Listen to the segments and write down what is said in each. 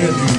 California.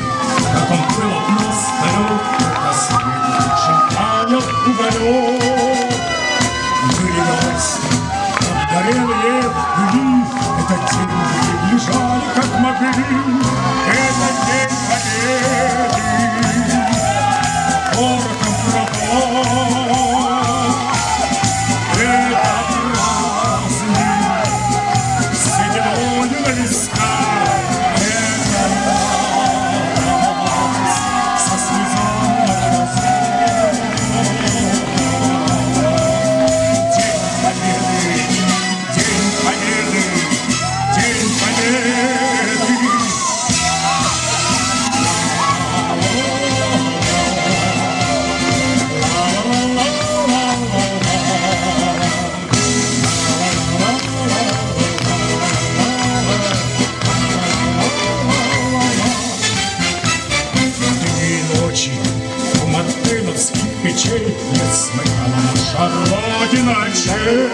свечей Неслыхана наша Родина чем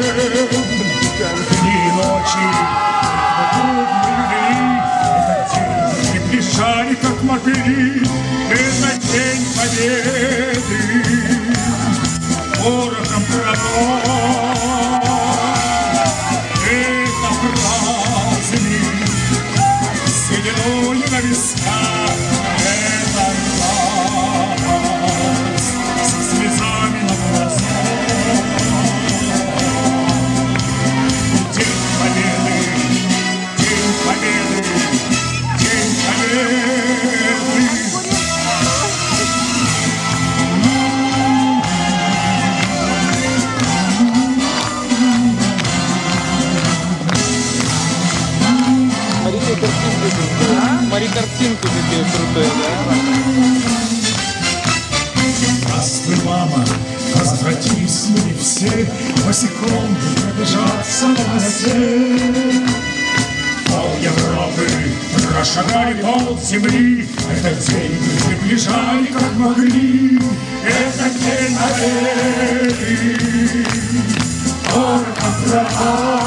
Дни и ночи вокруг любви Этот день приближали, как мотыри Это день победы Порох картинки такие крутые, да? Здравствуй, мама, возвратись мы все. Босиком пробежаться на воде. Пол Европы прошагали пол земли. Этот день мы приближали, как могли. Это день победы Горка права